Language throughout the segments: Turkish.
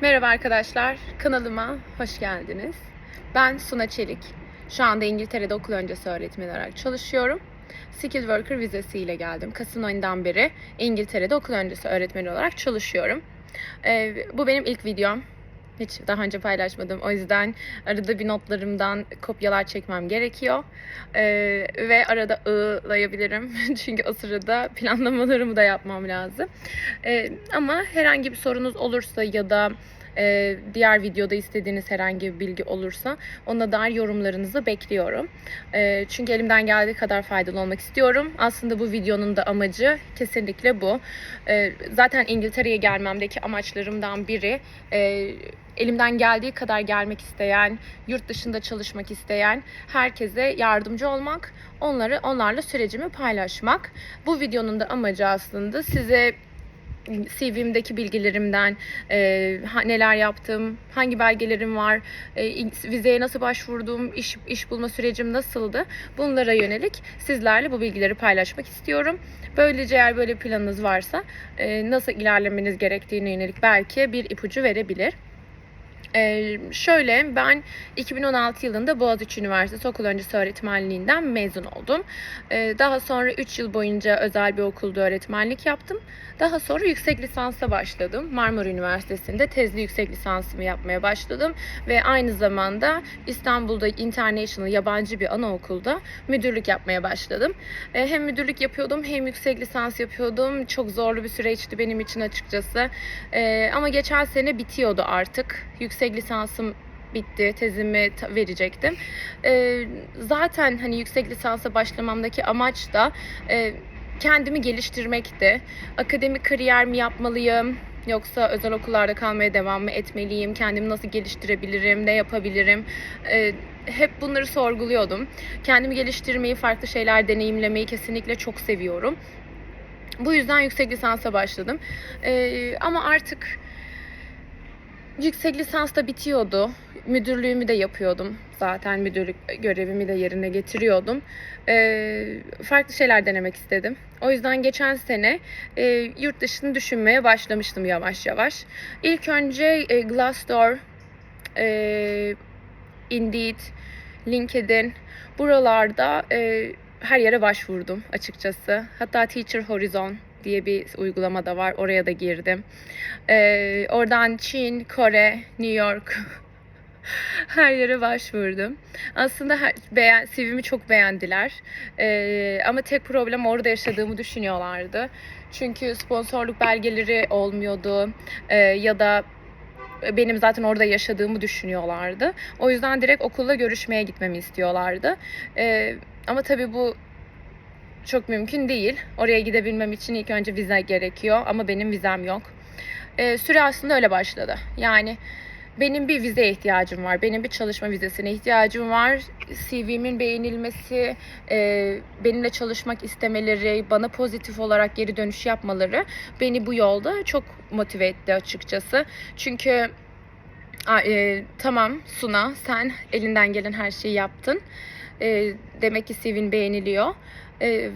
Merhaba arkadaşlar, kanalıma hoş geldiniz. Ben Suna Çelik. Şu anda İngiltere'de okul öncesi öğretmen olarak çalışıyorum. Skilled Worker vizesiyle geldim. Kasım ayından beri İngiltere'de okul öncesi öğretmen olarak çalışıyorum. Ee, bu benim ilk videom. Hiç daha önce paylaşmadım. O yüzden arada bir notlarımdan kopyalar çekmem gerekiyor. Ee, ve arada ığlayabilirim. Çünkü o sırada planlamalarımı da yapmam lazım. Ee, ama herhangi bir sorunuz olursa ya da e, diğer videoda istediğiniz herhangi bir bilgi olursa ona dair yorumlarınızı bekliyorum. E, çünkü elimden geldiği kadar faydalı olmak istiyorum. Aslında bu videonun da amacı kesinlikle bu. E, zaten İngiltere'ye gelmemdeki amaçlarımdan biri e, elimden geldiği kadar gelmek isteyen, yurt dışında çalışmak isteyen herkese yardımcı olmak, onları onlarla sürecimi paylaşmak. Bu videonun da amacı aslında size CV'mdeki bilgilerimden e, neler yaptım, hangi belgelerim var, e, vizeye nasıl başvurdum, iş, iş bulma sürecim nasıldı bunlara yönelik sizlerle bu bilgileri paylaşmak istiyorum. Böylece eğer böyle planınız varsa e, nasıl ilerlemeniz gerektiğine yönelik belki bir ipucu verebilir. Ee, şöyle ben 2016 yılında Boğaziçi Üniversitesi Okul Öncesi Öğretmenliğinden mezun oldum. Ee, daha sonra 3 yıl boyunca özel bir okulda öğretmenlik yaptım. Daha sonra yüksek lisansa başladım. Marmara Üniversitesi'nde tezli yüksek lisansımı yapmaya başladım. Ve aynı zamanda İstanbul'da International yabancı bir anaokulda müdürlük yapmaya başladım. Ee, hem müdürlük yapıyordum hem yüksek lisans yapıyordum. Çok zorlu bir süreçti benim için açıkçası. Ee, ama geçen sene bitiyordu artık. Yüksek lisansım bitti. Tezimi verecektim. Ee, zaten hani yüksek lisansa başlamamdaki amaç da e, kendimi geliştirmekti. Akademik kariyer mi yapmalıyım? Yoksa özel okullarda kalmaya devam mı etmeliyim? Kendimi nasıl geliştirebilirim? Ne yapabilirim? Ee, hep bunları sorguluyordum. Kendimi geliştirmeyi, farklı şeyler deneyimlemeyi kesinlikle çok seviyorum. Bu yüzden yüksek lisansa başladım. Ee, ama artık yüksek lisans da bitiyordu. Müdürlüğümü de yapıyordum. Zaten müdürlük görevimi de yerine getiriyordum. Ee, farklı şeyler denemek istedim. O yüzden geçen sene e, yurt dışını düşünmeye başlamıştım yavaş yavaş. İlk önce e, Glassdoor, e, Indeed, LinkedIn buralarda e, her yere başvurdum açıkçası. Hatta Teacher Horizon diye bir uygulama da var. Oraya da girdim. Ee, oradan Çin, Kore, New York her yere başvurdum. Aslında her, beğen, CV'mi çok beğendiler. Ee, ama tek problem orada yaşadığımı düşünüyorlardı. Çünkü sponsorluk belgeleri olmuyordu. Ee, ya da benim zaten orada yaşadığımı düşünüyorlardı. O yüzden direkt okulla görüşmeye gitmemi istiyorlardı. Ee, ama tabii bu çok mümkün değil. Oraya gidebilmem için ilk önce vize gerekiyor ama benim vizem yok. Ee, süre aslında öyle başladı. Yani benim bir vize ihtiyacım var. Benim bir çalışma vizesine ihtiyacım var. CV'min beğenilmesi, e, benimle çalışmak istemeleri, bana pozitif olarak geri dönüş yapmaları beni bu yolda çok motive etti açıkçası. Çünkü e, tamam Suna sen elinden gelen her şeyi yaptın. E, demek ki CV'in beğeniliyor. E,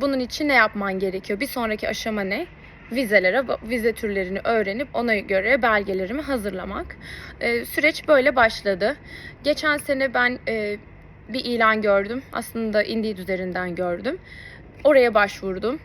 bunun için ne yapman gerekiyor? Bir sonraki aşama ne? Vizelere, vize türlerini öğrenip ona göre belgelerimi hazırlamak. E, süreç böyle başladı. Geçen sene ben e, bir ilan gördüm. Aslında Indeed üzerinden gördüm. Oraya başvurdum.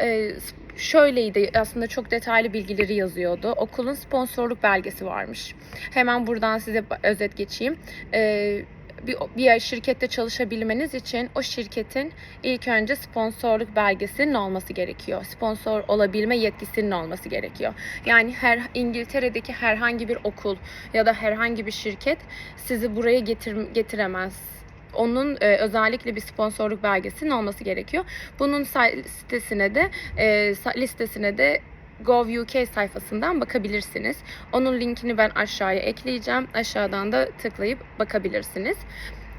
E, şöyleydi aslında çok detaylı bilgileri yazıyordu. Okulun sponsorluk belgesi varmış. Hemen buradan size özet geçeyim. E, bir, bir şirkette çalışabilmeniz için o şirketin ilk önce sponsorluk belgesinin olması gerekiyor. Sponsor olabilme yetkisinin olması gerekiyor. Yani her İngiltere'deki herhangi bir okul ya da herhangi bir şirket sizi buraya getir, getiremez onun e, özellikle bir sponsorluk belgesinin olması gerekiyor. Bunun sitesine de e, listesine de Gov.uk sayfasından bakabilirsiniz. Onun linkini ben aşağıya ekleyeceğim. Aşağıdan da tıklayıp bakabilirsiniz.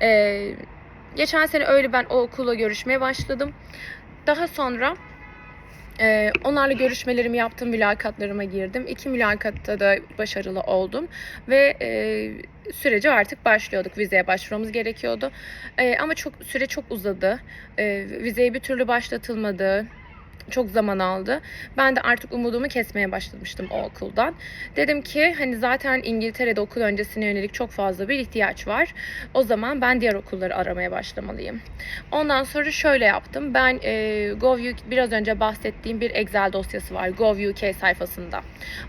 Ee, geçen sene öyle ben o okula görüşmeye başladım. Daha sonra e, onlarla görüşmelerimi yaptım, mülakatlarıma girdim. İki mülakatta da başarılı oldum ve e, sürece artık başlıyorduk. Vizeye başvurmamız gerekiyordu. E, ama çok süre çok uzadı. E, vizeye bir türlü başlatılmadı çok zaman aldı. Ben de artık umudumu kesmeye başlamıştım o okuldan. Dedim ki hani zaten İngiltere'de okul öncesine yönelik çok fazla bir ihtiyaç var. O zaman ben diğer okulları aramaya başlamalıyım. Ondan sonra şöyle yaptım. Ben e, Gov.uk biraz önce bahsettiğim bir Excel dosyası var Gov.uk sayfasında.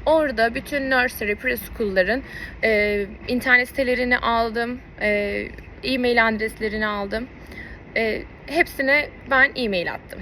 Orada bütün nursery preschool'ların e, internet sitelerini aldım. E, e-mail adreslerini aldım. E, hepsine ben e-mail attım.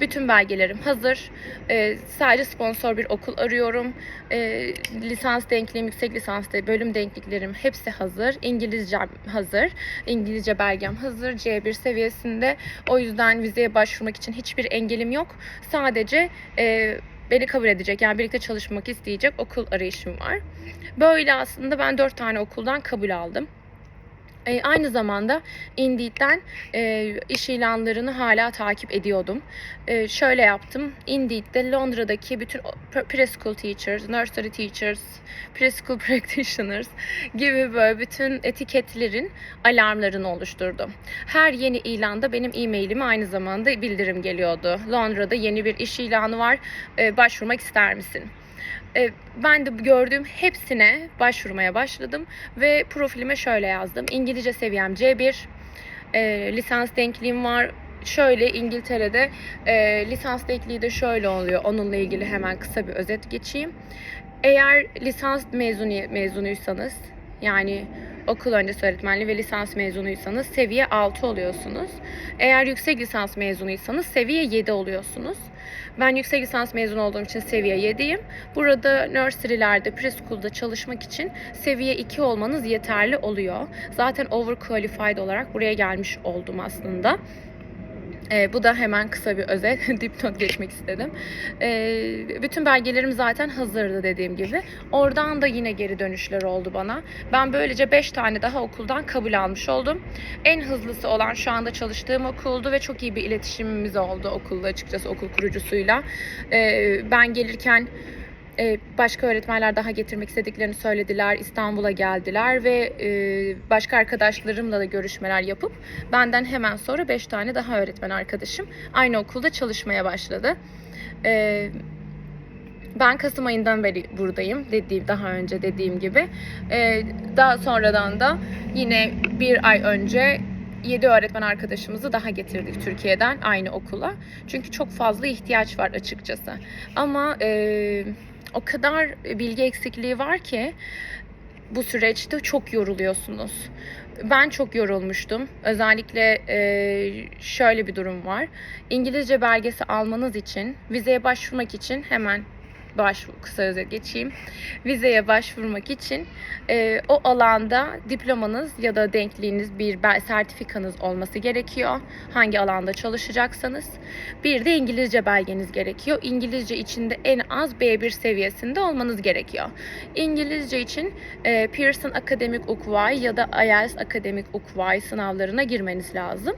Bütün belgelerim hazır. Ee, sadece sponsor bir okul arıyorum. Ee, lisans denkliğim, yüksek lisans de- bölüm denkliklerim hepsi hazır. İngilizcem hazır. İngilizce belgem hazır. C1 seviyesinde. O yüzden vizeye başvurmak için hiçbir engelim yok. Sadece e, beni kabul edecek yani birlikte çalışmak isteyecek okul arayışım var. Böyle aslında ben dört tane okuldan kabul aldım. E, aynı zamanda Indeed'den e, iş ilanlarını hala takip ediyordum. E, şöyle yaptım. Indeed'de Londra'daki bütün preschool teachers, nursery teachers, preschool practitioners gibi böyle bütün etiketlerin alarmlarını oluşturdum. Her yeni ilanda benim e-mailime aynı zamanda bildirim geliyordu. Londra'da yeni bir iş ilanı var. E, başvurmak ister misin? E, ben de gördüğüm hepsine başvurmaya başladım ve profilime şöyle yazdım. İngilizce seviyem C1, e, lisans denkliğim var. Şöyle İngiltere'de e, lisans denkliği de şöyle oluyor. Onunla ilgili hemen kısa bir özet geçeyim. Eğer lisans mezunu mezunuysanız yani okul öncesi öğretmenliği ve lisans mezunuysanız seviye 6 oluyorsunuz. Eğer yüksek lisans mezunuysanız seviye 7 oluyorsunuz. Ben yüksek lisans mezunu olduğum için seviye 7'yim. Burada nursery'lerde, preschool'da çalışmak için seviye 2 olmanız yeterli oluyor. Zaten overqualified olarak buraya gelmiş oldum aslında. Ee, bu da hemen kısa bir özet, dipnot geçmek istedim. Ee, bütün belgelerim zaten hazırdı dediğim gibi. Oradan da yine geri dönüşler oldu bana. Ben böylece 5 tane daha okuldan kabul almış oldum. En hızlısı olan şu anda çalıştığım okuldu ve çok iyi bir iletişimimiz oldu okulla açıkçası okul kurucusuyla. Ee, ben gelirken e, başka öğretmenler daha getirmek istediklerini söylediler. İstanbul'a geldiler ve e, başka arkadaşlarımla da görüşmeler yapıp benden hemen sonra 5 tane daha öğretmen arkadaşım aynı okulda çalışmaya başladı. E, ben Kasım ayından beri buradayım dediğim daha önce dediğim gibi. E, daha sonradan da yine bir ay önce 7 öğretmen arkadaşımızı daha getirdik Türkiye'den aynı okula. Çünkü çok fazla ihtiyaç var açıkçası. Ama e, o kadar bilgi eksikliği var ki bu süreçte çok yoruluyorsunuz. Ben çok yorulmuştum. Özellikle e, şöyle bir durum var. İngilizce belgesi almanız için, vizeye başvurmak için hemen başvur, kısa özet geçeyim. Vizeye başvurmak için e, o alanda diplomanız ya da denkliğiniz bir sertifikanız olması gerekiyor. Hangi alanda çalışacaksanız. Bir de İngilizce belgeniz gerekiyor. İngilizce için de en az B1 seviyesinde olmanız gerekiyor. İngilizce için e, Pearson Akademik UKVY ya da IELTS Akademik UKVY sınavlarına girmeniz lazım.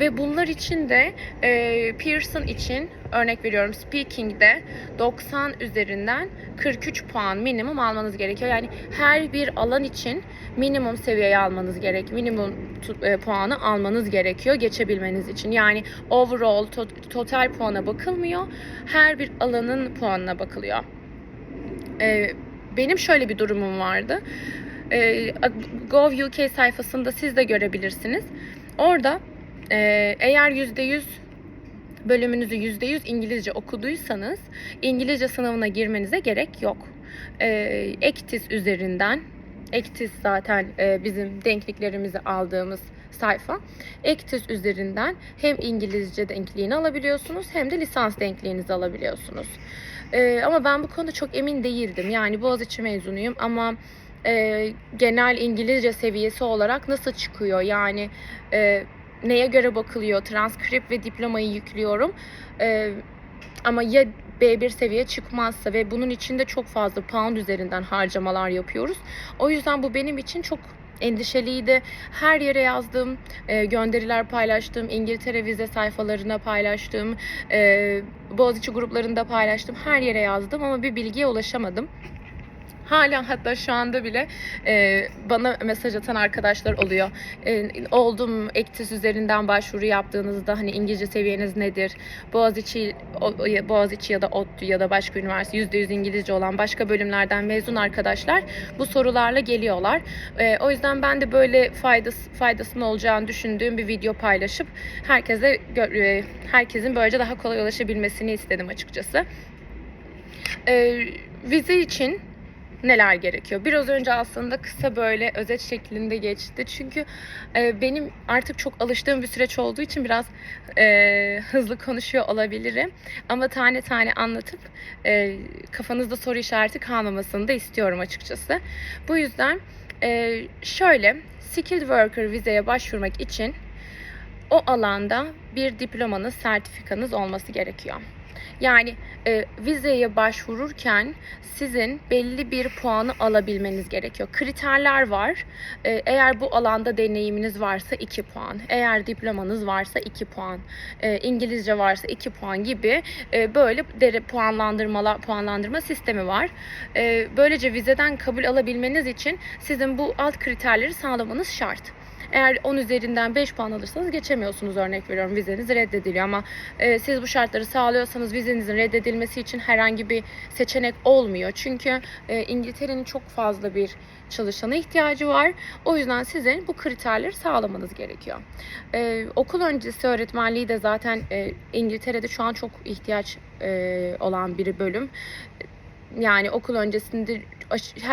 Ve bunlar için de e, Pearson için örnek veriyorum speaking'de 90 üzerinden 43 puan minimum almanız gerekiyor. Yani her bir alan için minimum seviyeye almanız gerek. Minimum e, puanı almanız gerekiyor geçebilmeniz için. Yani overall to- total puana bakılmıyor. Her bir alanın puanına bakılıyor. E, benim şöyle bir durumum vardı. E, Gov.uk sayfasında siz de görebilirsiniz. Orada e, eğer %100 bölümünüzü %100 İngilizce okuduysanız İngilizce sınavına girmenize gerek yok. Ee, Ektis üzerinden, Ektis zaten e, bizim denkliklerimizi aldığımız sayfa. Ektis üzerinden hem İngilizce denkliğini alabiliyorsunuz hem de lisans denkliğinizi alabiliyorsunuz. Ee, ama ben bu konuda çok emin değildim. Yani Boğaziçi mezunuyum ama e, genel İngilizce seviyesi olarak nasıl çıkıyor? Yani e, neye göre bakılıyor? Transkript ve diplomayı yüklüyorum. Ee, ama ya B1 seviye çıkmazsa ve bunun içinde çok fazla pound üzerinden harcamalar yapıyoruz. O yüzden bu benim için çok endişeliydi. Her yere yazdım, e, gönderiler paylaştım, İngiltere vize sayfalarına paylaştım, e, Boğaziçi gruplarında paylaştım. Her yere yazdım ama bir bilgiye ulaşamadım. Hala hatta şu anda bile e, bana mesaj atan arkadaşlar oluyor. E, oldum Ektis üzerinden başvuru yaptığınızda hani İngilizce seviyeniz nedir? Boğaziçi, Boğaziçi ya da ODTÜ ya da başka üniversite %100 İngilizce olan başka bölümlerden mezun arkadaşlar bu sorularla geliyorlar. E, o yüzden ben de böyle faydası, faydasının olacağını düşündüğüm bir video paylaşıp herkese e, herkesin böylece daha kolay ulaşabilmesini istedim açıkçası. E, vize için neler gerekiyor? Biraz önce aslında kısa böyle özet şeklinde geçti. Çünkü e, benim artık çok alıştığım bir süreç olduğu için biraz e, hızlı konuşuyor olabilirim. Ama tane tane anlatıp e, kafanızda soru işareti kalmamasını da istiyorum açıkçası. Bu yüzden e, şöyle skilled worker vizeye başvurmak için o alanda bir diplomanız, sertifikanız olması gerekiyor. Yani e, vizeye başvururken sizin belli bir puanı alabilmeniz gerekiyor. Kriterler var. E, eğer bu alanda deneyiminiz varsa 2 puan. Eğer diplomanız varsa 2 puan. E, İngilizce varsa 2 puan gibi e, böyle dere puanlandırmalar puanlandırma sistemi var. E, böylece vizeden kabul alabilmeniz için sizin bu alt kriterleri sağlamanız şart. Eğer 10 üzerinden 5 puan alırsanız geçemiyorsunuz örnek veriyorum vizeniz reddediliyor ama e, siz bu şartları sağlıyorsanız vizenizin reddedilmesi için herhangi bir seçenek olmuyor. Çünkü e, İngiltere'nin çok fazla bir çalışana ihtiyacı var. O yüzden sizin bu kriterleri sağlamanız gerekiyor. E, okul öncesi öğretmenliği de zaten e, İngiltere'de şu an çok ihtiyaç e, olan bir bölüm. Yani okul öncesinde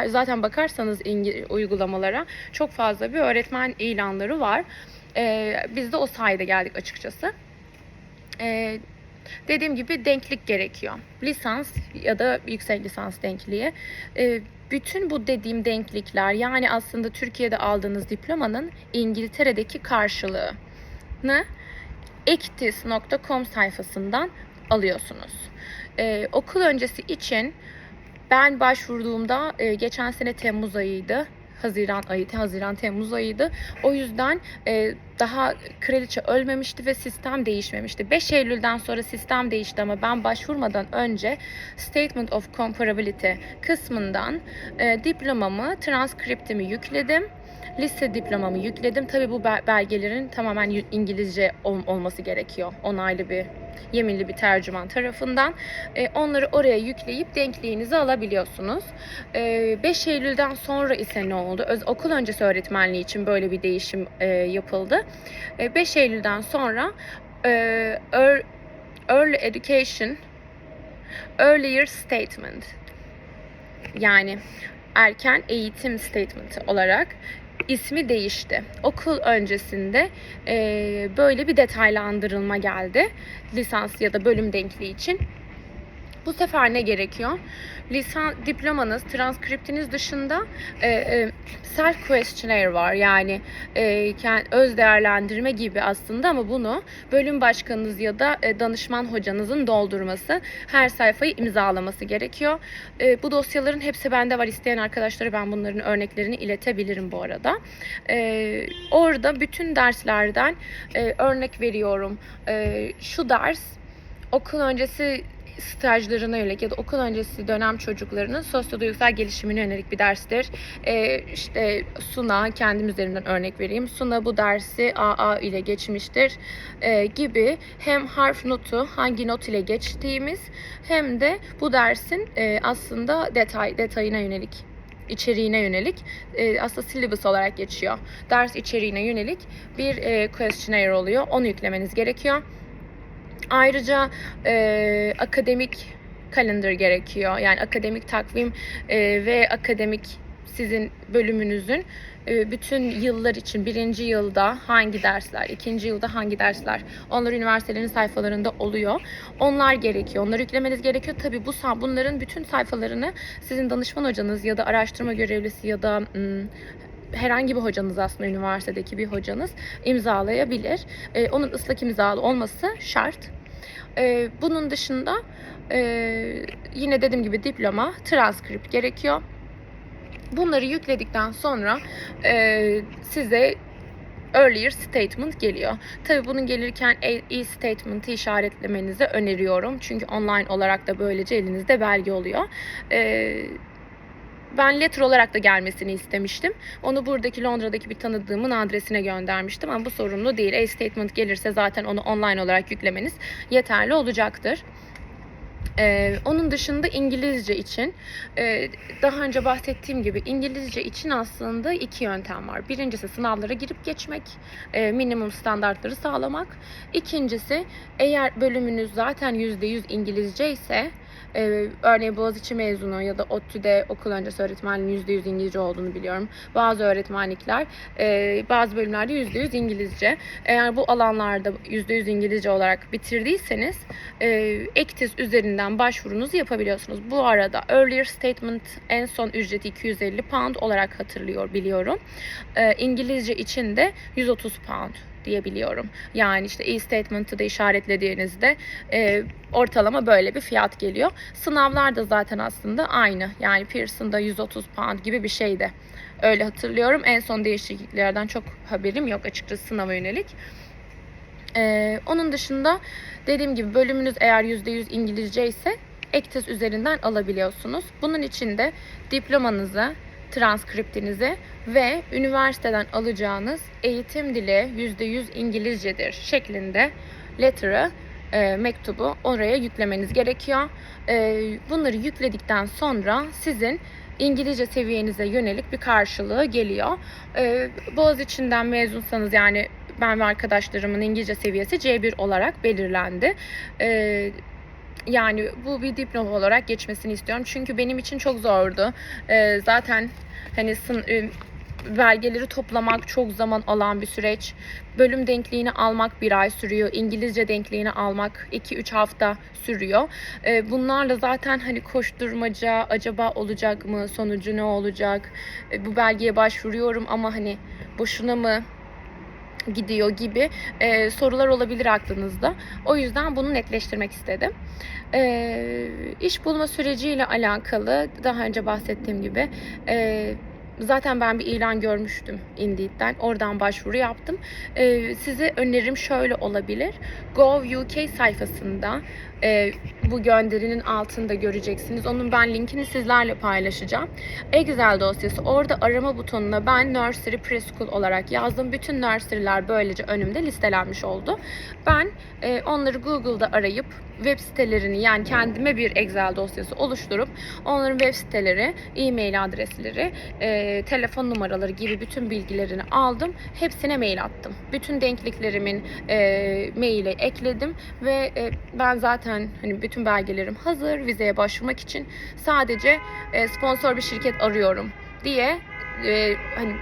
zaten bakarsanız İngi- uygulamalara çok fazla bir öğretmen ilanları var. Ee, biz de o sayede geldik açıkçası. Ee, dediğim gibi denklik gerekiyor. Lisans ya da yüksek lisans denkliği. Ee, bütün bu dediğim denklikler yani aslında Türkiye'de aldığınız diplomanın İngiltere'deki karşılığını ektis.com sayfasından alıyorsunuz. Ee, okul öncesi için ben başvurduğumda e, geçen sene Temmuz ayıydı. Haziran ayı, Haziran Temmuz ayıydı. O yüzden e, daha kraliçe ölmemişti ve sistem değişmemişti. 5 Eylül'den sonra sistem değişti ama ben başvurmadan önce Statement of Comparability kısmından e, diplomamı, transkriptimi yükledim. Lise diplomamı yükledim. Tabii bu bel- belgelerin tamamen İngilizce ol- olması gerekiyor. Onaylı bir, yeminli bir tercüman tarafından. E, onları oraya yükleyip denkliğinizi alabiliyorsunuz. E, 5 Eylül'den sonra ise ne oldu? Öz, okul öncesi öğretmenliği için böyle bir değişim e, yapıldı. E, 5 Eylül'den sonra e, ear- Early Education Earlier Statement yani erken eğitim statement olarak ismi değişti. Okul öncesinde e, böyle bir detaylandırılma geldi lisans ya da bölüm denkliği için. Bu sefer ne gerekiyor? Lisan diplomanız, transkriptiniz dışında e, e, self questionnaire var. Yani e, öz değerlendirme gibi aslında ama bunu bölüm başkanınız ya da e, danışman hocanızın doldurması, her sayfayı imzalaması gerekiyor. E, bu dosyaların hepsi bende var. İsteyen arkadaşlara ben bunların örneklerini iletebilirim bu arada. E, orada bütün derslerden e, örnek veriyorum. E, şu ders okul öncesi stajlarına yönelik ya da okul öncesi dönem çocuklarının sosyoduygusal gelişimine yönelik bir derstir. Ee, işte Suna, kendim üzerimden örnek vereyim. Suna bu dersi AA ile geçmiştir ee, gibi hem harf notu hangi not ile geçtiğimiz hem de bu dersin e, aslında detay detayına yönelik içeriğine yönelik e, aslında syllabus olarak geçiyor. Ders içeriğine yönelik bir e, questionnaire oluyor. Onu yüklemeniz gerekiyor. Ayrıca e, akademik calendar gerekiyor. Yani akademik takvim e, ve akademik sizin bölümünüzün e, bütün yıllar için birinci yılda hangi dersler, ikinci yılda hangi dersler onlar üniversitelerin sayfalarında oluyor. Onlar gerekiyor. Onları yüklemeniz gerekiyor. Tabii bu bunların bütün sayfalarını sizin danışman hocanız ya da araştırma görevlisi ya da herhangi bir hocanız aslında üniversitedeki bir hocanız imzalayabilir. E, onun ıslak imzalı olması şart. E, bunun dışında e, yine dediğim gibi diploma, transkript gerekiyor. Bunları yükledikten sonra e, size earlier statement geliyor. Tabi bunun gelirken e- e-statement'ı işaretlemenizi öneriyorum. Çünkü online olarak da böylece elinizde belge oluyor. E, ben letter olarak da gelmesini istemiştim. Onu buradaki Londra'daki bir tanıdığımın adresine göndermiştim ama bu sorumlu değil. E-statement gelirse zaten onu online olarak yüklemeniz yeterli olacaktır. Ee, onun dışında İngilizce için e, daha önce bahsettiğim gibi İngilizce için aslında iki yöntem var. Birincisi sınavlara girip geçmek, e, minimum standartları sağlamak. İkincisi eğer bölümünüz zaten %100 İngilizce ise e, örneğin Boğaziçi mezunu ya da ODTÜ'de okul öncesi öğretmenliğin %100 İngilizce olduğunu biliyorum. Bazı öğretmenlikler, e, bazı bölümlerde %100 İngilizce. Eğer bu alanlarda %100 İngilizce olarak bitirdiyseniz e, Actis üzerinden başvurunuzu yapabiliyorsunuz. Bu arada Earlier Statement en son ücreti 250 pound olarak hatırlıyor biliyorum. E, İngilizce için de 130 pound diyebiliyorum. Yani işte e-statement'ı da işaretlediğinizde e, ortalama böyle bir fiyat geliyor. Sınavlar da zaten aslında aynı. Yani Pearson'da 130 pound gibi bir şeydi. Öyle hatırlıyorum. En son değişikliklerden çok haberim yok açıkçası sınava yönelik. Ee, onun dışında dediğim gibi bölümünüz eğer %100 İngilizce ise Actis üzerinden alabiliyorsunuz. Bunun için de diplomanızı, transkriptinizi ve üniversiteden alacağınız eğitim dili %100 İngilizcedir şeklinde letter'ı, e, mektubu oraya yüklemeniz gerekiyor. E, bunları yükledikten sonra sizin İngilizce seviyenize yönelik bir karşılığı geliyor. E, Boğaziçi'nden mezunsanız yani ben ve arkadaşlarımın İngilizce seviyesi C1 olarak belirlendi. E, yani bu bir diploma olarak geçmesini istiyorum. Çünkü benim için çok zordu. E, zaten hani sın, e, belgeleri toplamak çok zaman alan bir süreç. Bölüm denkliğini almak bir ay sürüyor. İngilizce denkliğini almak 2-3 hafta sürüyor. E, bunlarla zaten hani koşturmaca acaba olacak mı? Sonucu ne olacak? E, bu belgeye başvuruyorum ama hani boşuna mı gidiyor gibi e, sorular olabilir aklınızda. O yüzden bunu netleştirmek istedim. E, iş bulma süreciyle alakalı daha önce bahsettiğim gibi e, Zaten ben bir ilan görmüştüm Indeed'den. Oradan başvuru yaptım. Ee, size önerim şöyle olabilir. Gov UK sayfasında e, bu gönderinin altında göreceksiniz. Onun ben linkini sizlerle paylaşacağım. Excel dosyası. Orada arama butonuna ben Nursery Preschool olarak yazdım. Bütün nursery'ler böylece önümde listelenmiş oldu. Ben e, onları Google'da arayıp web sitelerini yani kendime bir Excel dosyası oluşturup onların web siteleri, e-mail adresleri, e, telefon numaraları gibi bütün bilgilerini aldım. Hepsine mail attım. Bütün denkliklerimin e, maili ekledim ve e, ben zaten hani bütün belgelerim hazır vizeye başvurmak için sadece e, sponsor bir şirket arıyorum diye e, hani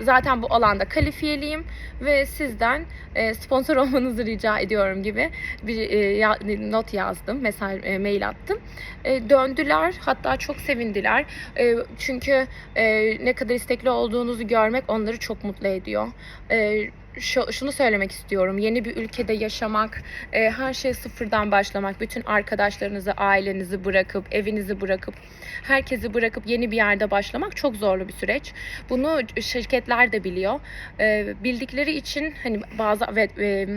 zaten bu alanda kalifiyeliyim ve sizden e, sponsor olmanızı rica ediyorum gibi bir e, not yazdım, mesaj e, mail attım. Döndüler, hatta çok sevindiler. Çünkü ne kadar istekli olduğunuzu görmek onları çok mutlu ediyor. Şu, şunu söylemek istiyorum. Yeni bir ülkede yaşamak, e, her şey sıfırdan başlamak, bütün arkadaşlarınızı, ailenizi bırakıp, evinizi bırakıp, herkesi bırakıp yeni bir yerde başlamak çok zorlu bir süreç. Bunu şirketler de biliyor. E, bildikleri için hani bazı evet, e,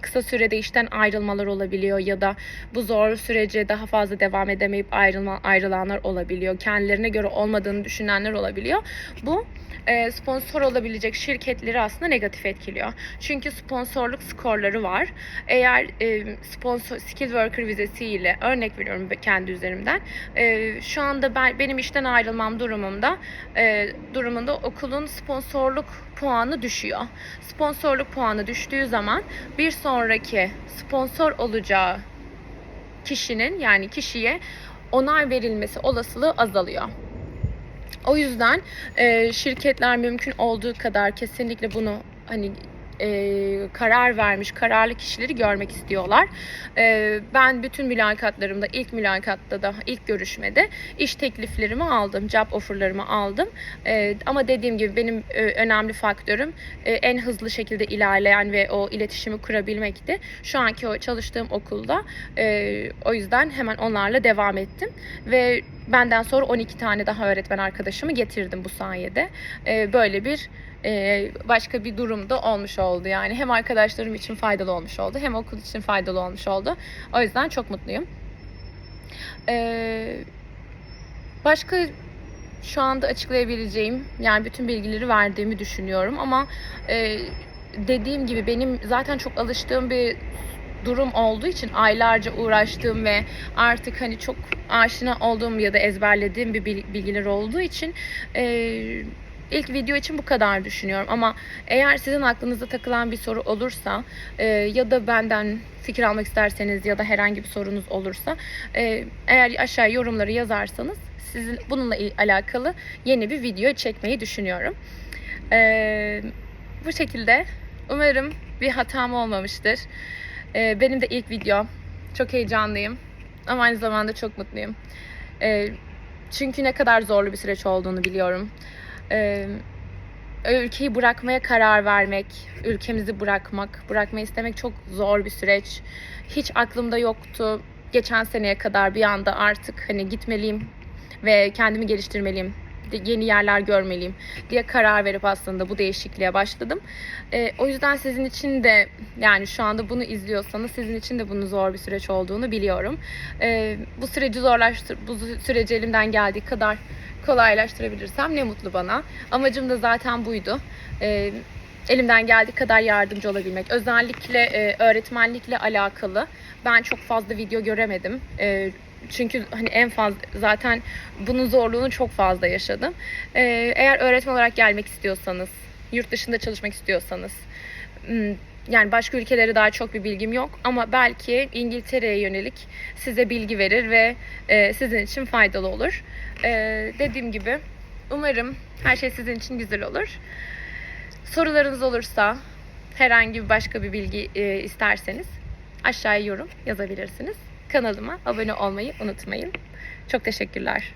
kısa sürede işten ayrılmalar olabiliyor ya da bu zor sürece daha fazla devam edemeyip ayrılma, ayrılanlar olabiliyor. Kendilerine göre olmadığını düşünenler olabiliyor. Bu sponsor olabilecek şirketleri aslında negatif etkiliyor. Çünkü sponsorluk skorları var. Eğer e, sponsor skill worker vizesiyle örnek veriyorum kendi üzerimden. E, şu anda ben benim işten ayrılmam durumunda e, durumunda okulun sponsorluk puanı düşüyor. Sponsorluk puanı düştüğü zaman bir sonraki sponsor olacağı kişinin yani kişiye onay verilmesi olasılığı azalıyor. O yüzden e, şirketler mümkün olduğu kadar kesinlikle bunu hani e, karar vermiş kararlı kişileri görmek istiyorlar. E, ben bütün mülakatlarımda ilk mülakatta da ilk görüşmede iş tekliflerimi aldım, job offerlarımı aldım. E, ama dediğim gibi benim e, önemli faktörüm e, en hızlı şekilde ilerleyen ve o iletişimi kurabilmekti. Şu anki o çalıştığım okulda e, o yüzden hemen onlarla devam ettim ve benden sonra 12 tane daha öğretmen arkadaşımı getirdim bu sayede. E, böyle bir başka bir durumda olmuş oldu. Yani hem arkadaşlarım için faydalı olmuş oldu hem okul için faydalı olmuş oldu. O yüzden çok mutluyum. E, başka şu anda açıklayabileceğim yani bütün bilgileri verdiğimi düşünüyorum ama e, dediğim gibi benim zaten çok alıştığım bir durum olduğu için aylarca uğraştığım ve artık hani çok aşina olduğum ya da ezberlediğim bir bil- bilgiler olduğu için e, ilk video için bu kadar düşünüyorum ama eğer sizin aklınızda takılan bir soru olursa e, ya da benden fikir almak isterseniz ya da herhangi bir sorunuz olursa e, eğer aşağı yorumları yazarsanız sizin bununla alakalı yeni bir video çekmeyi düşünüyorum. E, bu şekilde umarım bir hatam olmamıştır. E, benim de ilk videom. Çok heyecanlıyım ama aynı zamanda çok mutluyum. E, çünkü ne kadar zorlu bir süreç olduğunu biliyorum. E, ülkeyi bırakmaya karar vermek, ülkemizi bırakmak, bırakmayı istemek çok zor bir süreç. Hiç aklımda yoktu. Geçen seneye kadar bir anda artık hani gitmeliyim ve kendimi geliştirmeliyim, yeni yerler görmeliyim diye karar verip aslında bu değişikliğe başladım. Ee, o yüzden sizin için de yani şu anda bunu izliyorsanız sizin için de bunun zor bir süreç olduğunu biliyorum. Ee, bu süreci zorlaştır, bu süreci elimden geldiği kadar kolaylaştırabilirsem ne mutlu bana. Amacım da zaten buydu. Ee, elimden geldiği kadar yardımcı olabilmek. Özellikle e, öğretmenlikle alakalı ben çok fazla video göremedim. E, çünkü hani en fazla zaten bunun zorluğunu çok fazla yaşadım. E, eğer öğretmen olarak gelmek istiyorsanız, yurt dışında çalışmak istiyorsanız, m, yani başka ülkelere daha çok bir bilgim yok ama belki İngiltere'ye yönelik size bilgi verir ve e, sizin için faydalı olur. E, dediğim gibi umarım her şey sizin için güzel olur. Sorularınız olursa herhangi bir başka bir bilgi e, isterseniz aşağıya yorum yazabilirsiniz. Kanalıma abone olmayı unutmayın. Çok teşekkürler.